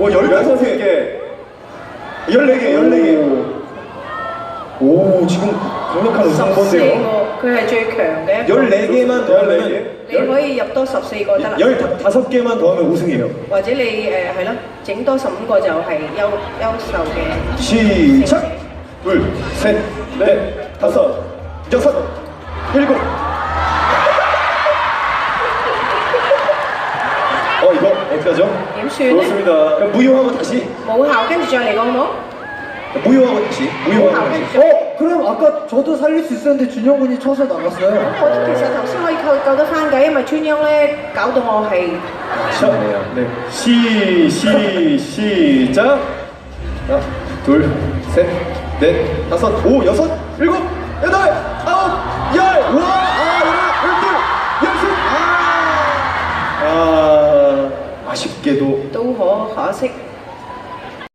열다섯 개, 열네 개, 열네 개. 오, 지금 강력한 十四 우승번데요. 個，佢係最強嘅一個。 열네 개만 더 하면 你可以入多十四個得啦， 열다섯 개만 더 하면 우승이에요. 或者你誒係咯，整多十五個就係優優秀嘅。 시작! 둘, 셋, 넷, 다섯, 여섯, 일곱. 어, 이거 어떡하죠? 點算咧？ 좋습니다. 그럼 무효하고 다시. 冇效，跟住再嚟講好冇？ 무효하고 다시. 무효하고 다시. 어, 그럼 아까 저도 살릴 수 있었는데 준영 군이 쳐서 나갔어요. 我其實頭先可以救救得翻㗎，因為川央咧搞到我係 자, 네. 시, 시, 시작. 하나, 둘, 셋, 넷, 다섯, 오, 여섯, 일곱, 都可，可惜。